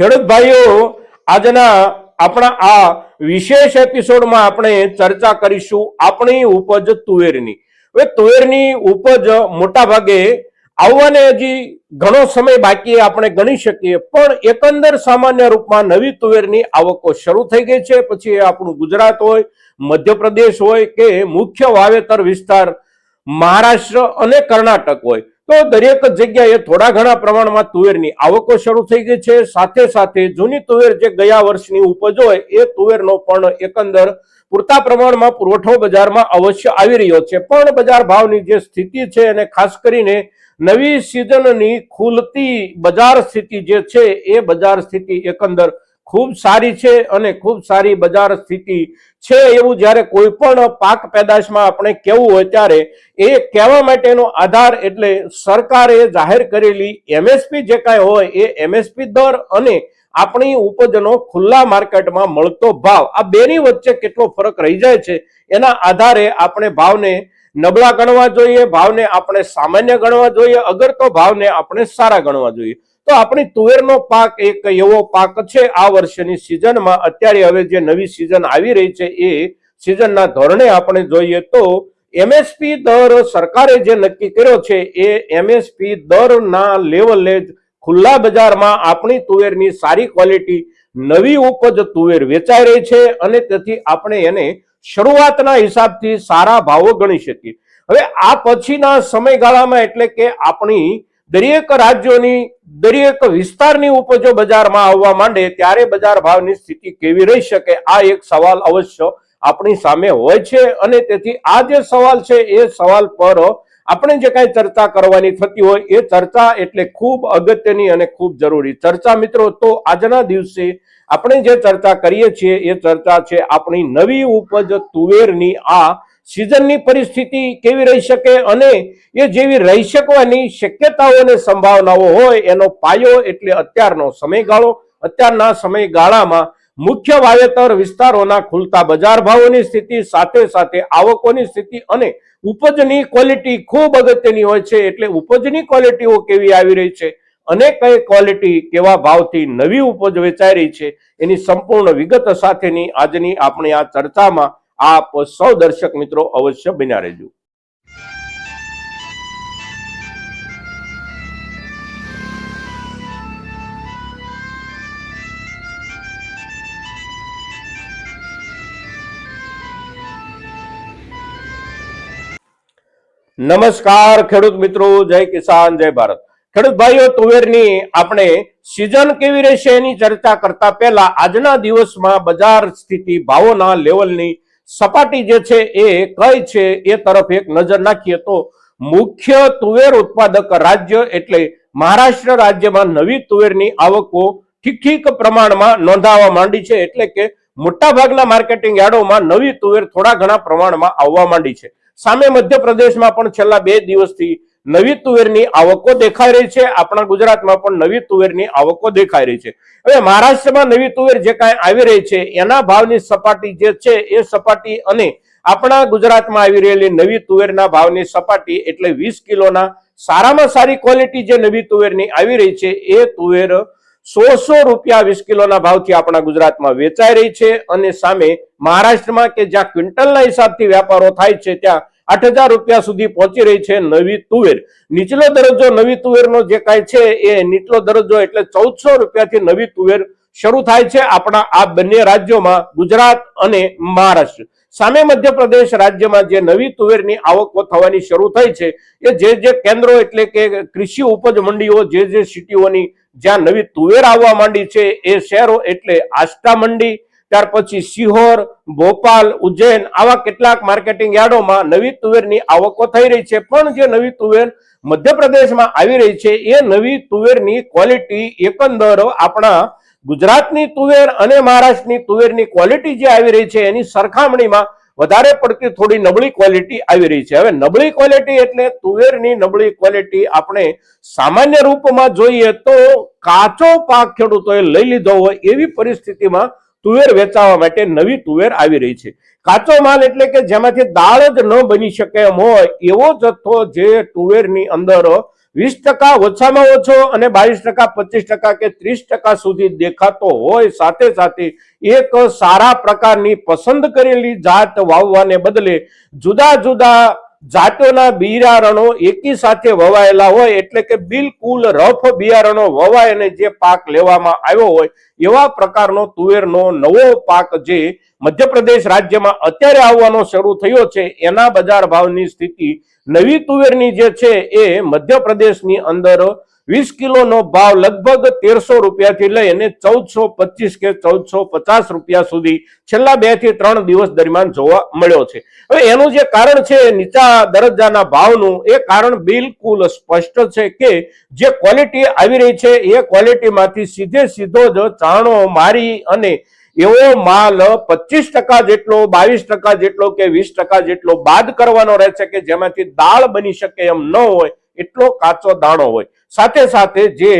ખેડૂત આજના આપણા આ વિશેષ એપિસોડમાં આપણે ચર્ચા કરીશું આપણી ઉપજ તુવેરની. હવે તુવેરની ઉપજ મોટા ભાગે આવવાને હજી ઘણો સમય બાકી આપણે ગણી શકીએ, પણ એકંદર સામાન્ય રૂપમાં નવી તુવેરની આવકો શરૂ થઈ ગઈ છે. પછી આપણું ગુજરાત હોય, મધ્યપ્રદેશ હોય કે મુખ્ય વાવેતર વિસ્તાર મહારાષ્ટ્ર અને કર્ણાટક હોય. તો દરેક જગ્યાએ થોડા ઘણા પ્રમાણમાં તુવેરની આવકો શરૂ થઈ ગઈ છે. સાથે સાથે જૂની તુવેર જે ગયા વર્ષની ઉપજ હોય, એ તુવેરનો પણ એકંદર પૂરતા પ્રમાણમાં પુરવઠો બજારમાં અવશ્ય આવી રહ્યો છે. પણ બજાર ભાવની જે સ્થિતિ છે અને ખાસ કરીને નવી સિઝનની ખુલતી બજાર સ્થિતિ જે છે, એ બજાર સ્થિતિ એકંદર ખૂબ સારી છે અને ખૂબ સારી બજાર સ્થિતિ છે એવું જ્યારે કોઈ પણ પાક પેદાશમાં આપણે કહેવું હોય ત્યારે એ કહેવા માટેનો આધાર એટલે સરકારે જાહેર કરેલી એમએસપી જે કાંઈ હોય એ એમએસપી દર અને આપણી ઉપજનો ખુલ્લા માર્કેટમાં મળતો ભાવ, આ બેની વચ્ચે કેટલો ફરક રહી જાય છે એના આધારે આપણે ભાવને નબળા ગણવા જોઈએ, ભાવને આપણે સામાન્ય ગણવા જોઈએ, અગર તો ભાવને આપણે સારા ગણવા જોઈએ. તો આપણી તુવેરનો પાક એક એવો પાક છે, આ વર્ષની સિઝનમાં અત્યારે હવે જે નવી સિઝન આવી રહી છે, એ સિઝનના ધોરણે આપણે જોઈએ તો એમએસપી દર સરકારે જે નક્કી કર્યો છે, એ એમએસપી દરના લેવલે જ ખુલ્લા બજારમાં આપણી તુવેરની સારી ક્વોલિટી નવી ઉપજ તુવેર વેચાઈ રહી છે અને તેથી આપણે એને શરૂઆતના હિસાબથી સારા ભાવો ગણી શકીએ. હવે આ પછીના સમયગાળામાં એટલે કે આપણી દરેક રાજ્યોની, દરેક વિસ્તારની ઉપજો બજારમાં આવવા માંડે ત્યારે બજાર ભાવની સ્થિતિ કેવી રહી શકે? આ એક સવાલ અવશ્ય આપણી સામે હોય છે અને તેથી આ જે સવાલ છે, એ સવાલ પર આપણે જે કાંઈ ચર્ચા કરવાની થતી હોય, એ ચર્ચા એટલે ખૂબ અગત્યની અને ખૂબ જરૂરી ચર્ચા મિત્રો. તો આજના દિવસે આપણે જે ચર્ચા કરીએ છીએ, એ ચર્ચા છે આપણી નવી ઉપજ તુવેરની. આ સિઝનની પરિસ્થિતિ કેવી રહી શકે અને એ જેવી રહી શકવાની શક્યતાઓ અને સંભાવનાઓ હોય એનો પાયો એટલે અત્યારનો સમયગાળો. અત્યારના સમયગાળામાં મુખ્ય વાવેતર વિસ્તારોના ખુલતા બજાર ભાવોની સ્થિતિ, સાથે સાથે આવકોની સ્થિતિ અને ઉપજની ક્વોલિટી ખૂબ અગત્યની હોય છે એટલે ઉપજની ક્વોલિટીઓ કેવી આવી રહી છે? અને કઈ ક્વોલિટી કેવા ભાવથી નવી ઉપજ વેચાઈ રહી છે? એની સંપૂર્ણ વિગત સાથેની આજની આપણી આ ચર્ચામાં આપ સૌ દર્શક મિત્રો અવશ્ય બન્યા રહેજો. નમસ્કાર ખેડૂત મિત્રો, જય કિસાન, જય ભારત. ખેડૂત ભાઈઓ, તુવેરની આપણે સિઝન કેવી રહેશે એની ચર્ચા કરતા પહેલા આજના દિવસમાં બજાર સ્થિતિ ભાવોના લેવલની સપાટી જે છે એ કઈ છે એ તરફ એક નજર નાખીએ તો મુખ્ય તુવેર ઉત્પાદક રાજ્ય એટલે મહારાષ્ટ્ર રાજ્યમાં નવી તુવેરની આવકો ઠીક ઠીક પ્રમાણમાં નોંધાવા માંડી છે. એટલે કે મોટા ભાગના માર્કેટિંગ યાર્ડોમાં નવી તુવેર થોડા ઘણા પ્રમાણમાં આવવા માંડી છે. સામે મધ્યપ્રદેશમાં પણ છેલ્લા બે દિવસથી નવી તુવેરની આવકો દેખાઈ રહી છે. આપણા ગુજરાતમાં પણ નવી તુવેરની આવકો દેખાઈ રહી છે. હવે મહારાષ્ટ્રમાં નવી તુવેર જે કાંઈ આવી રહી છે, એના ભાવની સપાટી જે છે, એ સપાટી અને આપણા ગુજરાતમાં આવી રહેલી નવી તુવેરના ભાવની સપાટી એટલે વીસ કિલોના સારામાં સારી ક્વોલિટી જે નવી તુવેરની આવી રહી છે, એ તુવેર સોળસો રૂપિયા વીસ કિલોના ભાવથી આપણા ગુજરાતમાં વેચાઈ રહી છે અને સામે મહારાષ્ટ્રમાં કે જ્યાં ક્વિન્ટલના હિસાબથી વ્યાપારો થાય છે, ત્યાં આઠ હજાર રૂપિયા સુધી પહોંચી રહી છે નવી તુવેર. નીચલો દરજ્જો નવી તુવેરનો જે કાંઈ છે એ નીચલો દરજ્જો એટલે ચૌદસો રૂપિયાથી નવી તુવેર શરૂ થાય છે આપણા આ બંને રાજ્યોમાં, ગુજરાત અને મહારાષ્ટ્ર. સામે મધ્યપ્રદેશ રાજ્યમાં જે નવી તુવેરની આવકો થવાની શરૂ થઈ છે, એ જે જે કેન્દ્રો એટલે કે કૃષિ ઉપજ મંડીઓ, જે જે સિટીઓની જ્યાં નવી તુવેર આવવા માંડી છે, એ શહેરો એટલે આસ્ટા મંડી ત્યાર પછી સિહોર ભોપાલ, ઉજ્જૈન આવા કેટલાક માર્કેટિંગ યાર્ડોમાં નવી તુવેરની આવકો થઈ રહી છે. પણ જે નવી તુવેર મધ્યપ્રદેશમાં આવી રહી છે, એ નવી તુવેરની ક્વોલિટી એકંદર આપણા ગુજરાતની તુવેર અને મહારાષ્ટ્રની તુવેરની ક્વોલિટી જે આવી રહી છે, એની સરખામણીમાં વધારે પડતી થોડી નબળી ક્વોલિટી આવી રહી છે. હવે નબળી ક્વોલિટી એટલે તુવેરની નબળી ક્વોલિટી આપણે સામાન્ય રૂપમાં જોઈએ તો કાચો પાક ખેડૂતોએ લઈ લીધો હોય એવી પરિસ્થિતિમાં તુવેર વેચાવા માટે નવી તુવેર આવી રહી છે. કાચો માલ એટલે કે જેમાંથી દાળ જ ન બની શકે એમ હોય, એવો જથ્થો જે તુવેરની અંદર વીસ ટકા ઓછામાં ઓછો અને બાવીસ ટકા, પચીસ ટકા કે ત્રીસ ટકા સુધી દેખાતો હોય, સાથે સાથે એક સારા પ્રકારની પસંદ કરેલી જાત વાવવાને બદલે જુદા જુદા જાતોના બિયારણો એકી સાથે વવાયેલા હોય એટલે કે બિલકુલ રફ બિયારણો વવાય અને જે પાક લેવામાં આવ્યો હોય એવા પ્રકારનો તુવેરનો નવો પાક જે મધ્યપ્રદેશ રાજ્યમાં અત્યારે આવવાનો શરૂ થયો છે, એના બજાર ભાવની સ્થિતિ નવી તુવેરની જે છે એ મધ્યપ્રદેશની અંદર વીસ કિલોનો ભાવ લગભગ તેરસો રૂપિયાથી લઈ અને ચૌદસો પચીસ કે ચૌદસો પચાસ રૂપિયા સુધી છેલ્લા બેથી ત્રણ દિવસ દરમિયાન જોવા મળ્યો છે. હવે એનું જે કારણ છે, નીચા દરજ્જાના ભાવનું, એ કારણ બિલકુલ સ્પષ્ટ છે કે જે ક્વોલિટી આવી રહી છે, એ ક્વોલિટીમાંથી સીધે સીધો જ ચાણો મારી અને એવો માલ પચીસ ટકા જેટલો, બાવીસ ટકા જેટલો કે વીસ ટકા જેટલો બાદ કરવાનો રહે છે કે જેમાંથી દાળ બની શકે એમ ન હોય, એટલો કાચો દાણો હોય. સાથે સાથે જે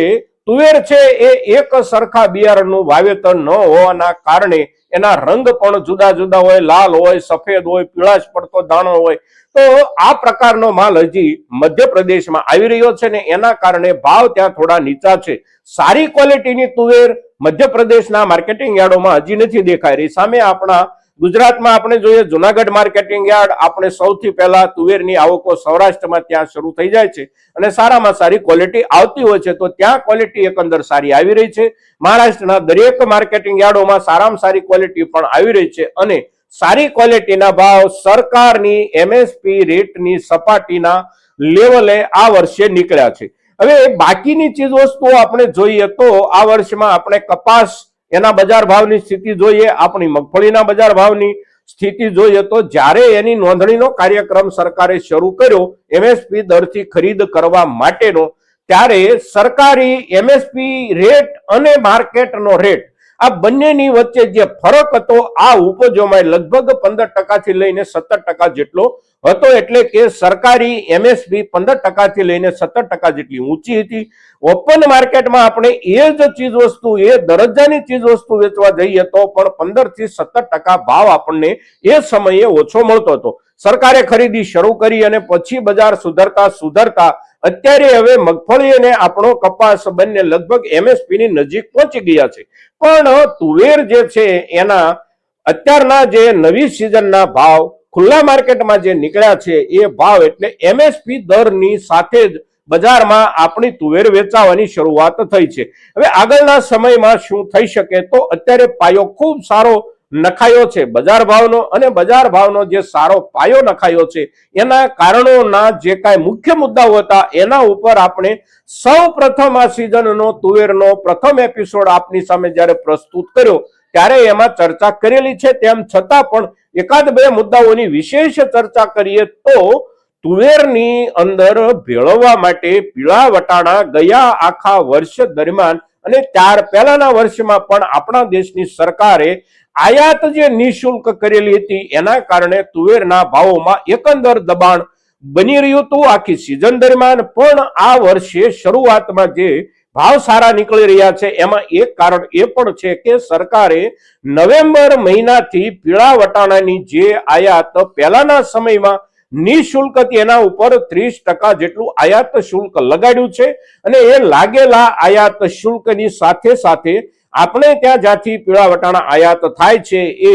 તુવેર છે એ એક સરખા બિયારણનું વાવેતર ન હોવાના કારણે એના રંગ પણ જુદા જુદા હોય, લાલ હોય, સફેદ હોય પીળાશ પડતો દાણો હોય. તો આ પ્રકારનો માલ હજી મધ્યપ્રદેશમાં આવી રહ્યો છે ને એના કારણે ભાવ ત્યાં થોડા નીચા છે. સારી ક્વોલિટીની તુવેર મધ્યપ્રદેશના માર્કેટિંગ યાર્ડોમાં હજી નથી દેખાઈ રહી. સામે આપણા ગુજરાતમાં આપણે જોઈએ જુનાગઢ માર્કેટિંગ યાર્ડ, આપણે સૌથી પહેલા તુવેરની આવકો સૌરાષ્ટ્રમાં ત્યાં શરૂ થઈ જાય છે અને સારામાં સારી ક્વોલિટી આવતી હોય છે, તો ત્યાં ક્વોલિટી એકંદર સારી આવી રહી છે. મહારાષ્ટ્રના દરેક માર્કેટિંગ યાર્ડોમાં સારામાં સારી ક્વોલિટી પણ આવી રહી છે અને સારી ક્વોલિટીના ભાવ સરકારની એમએસપી રેટની સપાટીના લેવલે આ વર્ષે નીકળ્યા છે. હવે બાકીની ચીજ વસ્તુઓ આપણે જોઈએ તો આ વર્ષમાં આપણે કપાસ એના બજાર ભાવની સ્થિતિ જોઈએ, આપણી મગફળીના બજાર ભાવની સ્થિતિ જોઈએ, તો જ્યારે એની નોંધણીનો કાર્યક્રમ સરકારે શરૂ કર્યો, એમએસપી દરથી ખરીદ કરવા માટેનો, ત્યારે સરકારી એમએસપી રેટ અને માર્કેટનો રેટ આ બંનેની વચ્ચે જે ફરક હતો, આ ઉપજોમાં લગભગ પંદર ટકાથી લઈને સત્તર ટકા જેટલો હતો. એટલે કે સરકારી એમએસપી પંદર ટકાથી લઈને સત્તર ટકા જેટલી ઊંચી હતી. ઓપન માર્કેટમાં આપણે એ જ ચીજ વસ્તુ, એ દરજ્જાની ચીજ વસ્તુ વેચવા જઈએ તો પણ પંદરથી સત્તર ટકા ભાવ આપણને એ સમયે ઓછો મળતો હતો. સરકારે ખરીદી શરૂ કરી અને પછી બજાર સુધરતા સુધરતા અત્યારે હવે મગફળી અને આપણો કપાસ બંને લગભગ એમએસપી ની નજીક પહોંચી ગયા છે. પણ તુવેર જે છે, એના અત્યારના જે નવી સિઝનના ભાવ, ખુલ્લા માર્કેટમાં જે નીકળ્યા છે, એ ભાવ એટલે એમએસપી દરની સાથે જ બજારમાં આપણી તુવેર વેચાવાની શરૂઆત થઈ છે. હવે આગળના સમયમાં શું થઈ શકે તો અત્યારે પાયો ખૂબ સારો નખાયો છે. બજાર ભાવનો અને બજાર ભાવનો જે સારો પાયો નખાયો છે, એના કારણોના જે કાંઈ મુખ્ય મુદ્દાઓ હતા, એના ઉપર આપણે સૌ પ્રથમ આ સિઝનનો તુવેરનો પ્રથમ એપિસોડ આપની સામે જ્યારે પ્રસ્તુત કર્યો, ત્યારે એમાં ચર્ચા કરેલી છે. તેમ છતાં પણ એકાદ બે મુદ્દાઓની વિશેષ ચર્ચા કરીએ તો તુવેરની અંદર ભેળવવા માટે પીળા વટાણા ગયા આખા વર્ષ દરમિયાન અને ત્યાર પહેલાના વર્ષમાં પણ આપણા દેશની સરકારે આયાત જે નિશુલ્ક કરેલી હતી, એના કારણે તુવેરના ભાવોમાં એકંદર દબાણ બની રહ્યું હતું આખી સિઝન દરમિયાન. પણ આ વર્ષે શરૂઆતમાં જે ભાવ સારા નીકળી રહ્યા છે, એમાં એક કારણ એ પણ છે કે સરકારે નવેમ્બર મહિનાથી પીળા વટાણાની જે આયાત પહેલાના સમયમાં નિશુલ્ક તેના ઉપર ત્રીસ ટકા જેટલું આયાત શુલ્ક લગાડ્યું છે અને એ લાગેલા આયાત શુલ્કની સાથે સાથે આપણે ત્યાં જ્યાંથી પીળા વટાણા આયાત થાય છે એ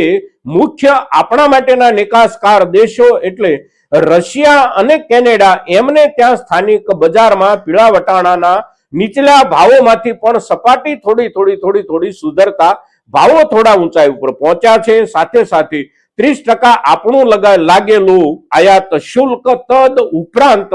મુખ્ય આપણા માટેના નિકાસકાર દેશો એટલે રશિયા અને કેનેડા એમને ત્યાં સ્થાનિક બજારમાં પીળા વટાણાના નીચલા ભાવોમાંથી પણ સપાટી થોડી થોડી થોડી થોડી સુધરતા ભાવો થોડા ઊંચાઈ ઉપર પહોંચ્યા છે. સાથે સાથે ત્રીસ ટકા આપણું લગા લાગેલું આયાત શુલ્ક તદ ઉપરાંત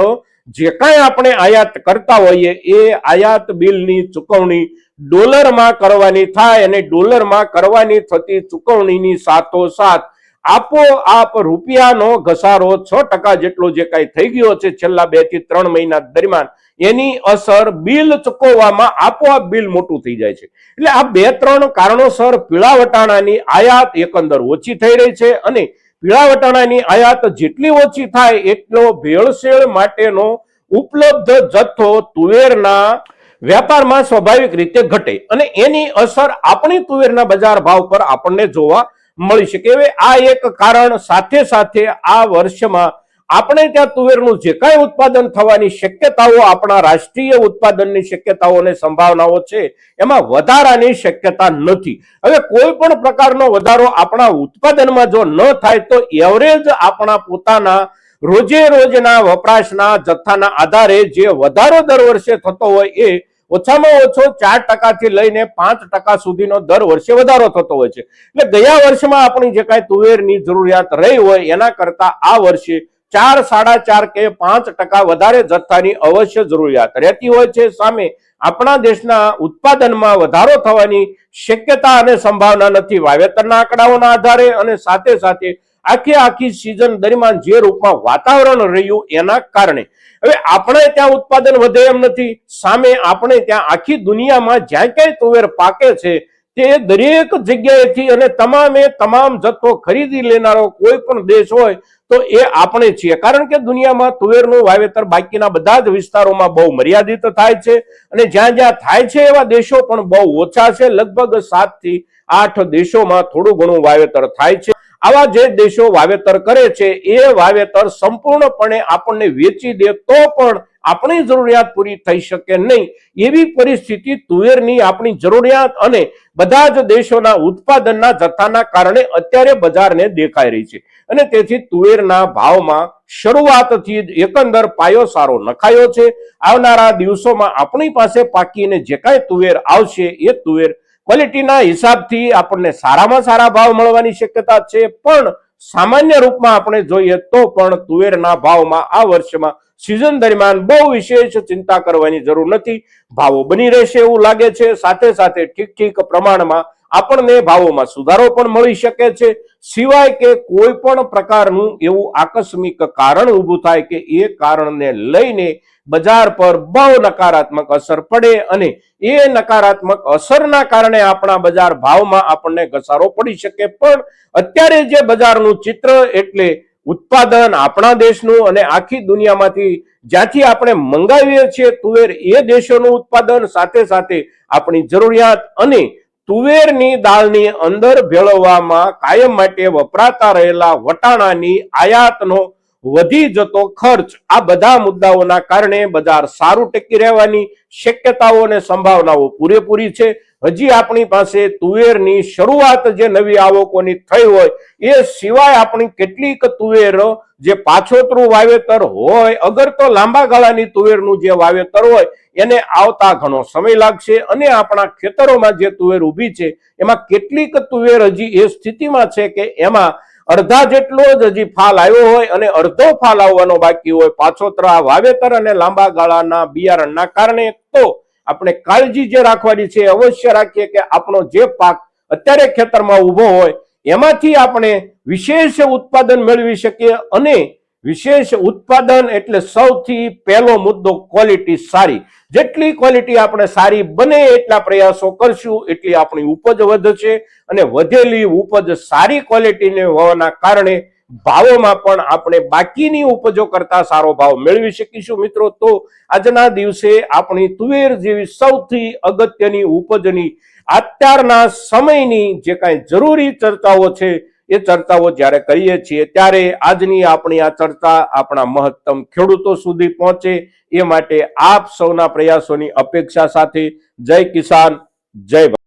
જે કાંઈ આપણે આયાત કરતા હોઈએ એ આયાત બિલની ચુકવણી ડોલરમાં કરવાની થાય અને ડોલરમાં કરવાની થતી ચુકવણીની સાથોસાથ આપોઆપ રૂપિયાનો ઘસારો છ ટકા જેટલો જે કાંઈ થઈ ગયો છે છેલ્લા બેથી ત્રણ મહિના દરમિયાન, એની અસર બિલ ચૂકવવામાં આપોઆપ બિલ મોટું થઈ જાય છે. એટલે આ બે ત્રણ કારણોસર પીળા વટાણાની આયાત એકંદર ઓછી થઈ રહી છે અને પીળા વટાણાની આયાત જેટલી ઓછી થાય એટલો ભેળસેળ માટેનો ઉપલબ્ધ જથ્થો તુવેરના વેપારમાં સ્વાભાવિક રીતે ઘટે અને એની અસર આપણી તુવેરના બજાર ભાવ પર આપણને જોવા મળી શકે. હવે આ એક કારણ સાથે સાથે આ વર્ષમાં આપણે ત્યાં તુવેરનું જે કાંઈ ઉત્પાદન થવાની શક્યતાઓ, આપણા રાષ્ટ્રીય ઉત્પાદનની શક્યતાઓ અને સંભાવનાઓ છે, એમાં વધારાની શક્યતા નથી. હવે કોઈ પણ પ્રકારનો વધારો આપણા ઉત્પાદનમાં જો ન થાય તો એવરેજ આપણા પોતાના રોજે રોજના વપરાશના જથ્થાના આધારે જે વધારો દર વર્ષે થતો હોય એ ઓછામાં ઓછો ચાર ટકાથી લઈને પાંચ ટકા સુધીનો દર વર્ષે વધારો થતો હોય છે. એટલે ગયા વર્ષમાં આપણી જે કાંઈ તુવેરની જરૂરિયાત રહી હોય, એના કરતા આ વર્ષે ચાર, સાડા ચાર કે પાંચ ટકા વધારે જથ્થાની અવશ્ય જરૂરિયાત રહેતી હોય છે. સામે આપણા દેશના ઉત્પાદનમાં વધારો થવાની શક્યતા અને સંભાવના નથી. વાવેતરના આંકડાઓના આધારે અને સાથે સાથે આખી આખી સિઝન દરમિયાન જે રૂપમાં વાતાવરણ રહ્યું એના કારણે હવે આપણે ત્યાં ઉત્પાદન વધે એમ નથી. સામે આપણે ત્યાં આખી દુનિયામાં જ્યાં ક્યાંય તુવેર પાકે છે, તે દરેક જગ્યાએથી અને તમામે તમામ જથ્થો ખરીદી લેનારો કોઈ પણ દેશ હોય, તો એ આપણે છીએ. કારણ કે દુનિયામાં તુવેરનું વાવેતર બાકીના બધા જ વિસ્તારોમાં બહુ મર્યાદિત થાય છે અને જ્યાં જ્યાં થાય છે એવા દેશો પણ બહુ ઓછા છે. લગભગ સાતથી આઠ દેશોમાં થોડું ઘણું વાવેતર થાય છે. આવા જે દેશો વાવેતર કરે છે, એ વાવેતર સંપૂર્ણપણે આપણને વેચી દે તો પણ આપણી જરૂરિયાત પૂરી થઈ શકે નહીં. એવી પરિસ્થિતિ તુવેરની આપણી જરૂરિયાત અને બધા જ દેશોના ઉત્પાદનના જથ્થાના કારણે અત્યારે બજારને દેખાઈ રહી છે. અને તેથી તુવેરના ભાવમાં શરૂઆતથી જ એકંદર પાયો સારો નખાયો છે. આવનારા દિવસોમાં આપણી પાસે પાકીને જે કાંઈ તુવેર આવશે, એ તુવેર ક્વોલિટીના હિસાબથી આપણને સારામાં સારા ભાવ મળવાની શક્યતા છે. પણ સામાન્ય રૂપમાં આપણે જોઈએ તો પણ તુવેરના ભાવમાં આ વર્ષમાં સિઝન દરમિયાન બહુ વિશેષ ચિંતા કરવાની જરૂર નથી. ભાવો બની રહેશે એવું લાગે છે. સાથે સાથે ઠીક ઠીક પ્રમાણમાં આપણને ભાવોમાં સુધારો પણ મળી શકે છે. સિવાય કે કોઈ પણ પ્રકારનું એવું આકસ્મિક કારણ ઊભું થાય કે એ કારણને લઈને બજાર પર બહુ નકારાત્મક અસર પડે અને એ નકારાત્મક અસરના કારણે આપણા બજાર ભાવમાં આપણને ઘસારો પડી શકે. પણ અત્યારે જે બજારનું ચિત્ર એટલે ઉત્પાદન આપણા દેશનું અને આખી દુનિયામાંથી જ્યાંથી આપણે મંગાવીએ છીએ તુવેર, એ દેશોનું ઉત્પાદન સાથે સાથે આપણી જરૂરિયાત અને તુવેરની દાળની અંદર ભેળવવામાં કાયમ માટે વપરાતા રહેલા વટાણાની આયાતનો વધી જતો ખર્ચ. આ બધા મુદ્દાઓના કારણે બજાર સારું ટકી રહેવાની શક્યતાઓ અને સંભાવનાઓ પૂરેપૂરી છે. હજી આપણી પાસે તુવેરની શરૂઆત જે નવી આવકોની થઈ હોય, એ સિવાય આપણી કેટલીક તુવેર જે પાછોતરું વાવેતર હોય, અગર તો લાંબા ગાળાની તુવેરનું જે વાવેતર હોય, એને આવતા ઘણો સમય લાગશે અને આપણા ખેતરોમાં જે તુવેર ઊભી છે, એમાં કેટલીક તુવેર હજી એ સ્થિતિમાં છે કે એમાં અડધા જેટલો જ હજી ફાલ આવ્યો હોય અને અડધો ફાલ આવવાનો બાકી હોય. પાછોતરા વાવેતર અને લાંબા ગાળાના બિયારણના કારણે તો આપણે કાળજી જે રાખવાની છે અવશ્ય રાખીએ કે આપણો જે પાક અત્યારે ખેતરમાં ઊભો હોય, એમાંથી આપણે વિશેષ ઉત્પાદન મેળવી શકીએ અને વિશેષ ઉત્પાદન એટલે સૌથી પહેલો મુદ્દો ક્વોલિટી સારી. જેટલી ક્વોલિટી આપણે સારી બને એટલા પ્રયાસો કરશું, એટલી આપણી ઉપજ વધશે અને વધેલી ઉપજ સારી ક્વોલિટીને હોવાના કારણે ભાવોમાં પણ આપણે બાકીની ઉપજો કરતા સારો ભાવ મેળવી શકીશું મિત્રો. તો આજના દિવસે આપણી તુવેર જેવી સૌથી અગત્યની ઉપજની અત્યારના સમયની જે કાંઈ જરૂરી ચર્ચાઓ છે એ ચર્ચાઓ જ્યારે કરીએ છીએ, ત્યારે આજની આપણી આ ચર્ચા આપણા મહત્તમ ખેડૂતો સુધી પહોંચે એ માટે આપ સૌના પ્રયાસોની અપેક્ષા સાથે જય કિસાન, જય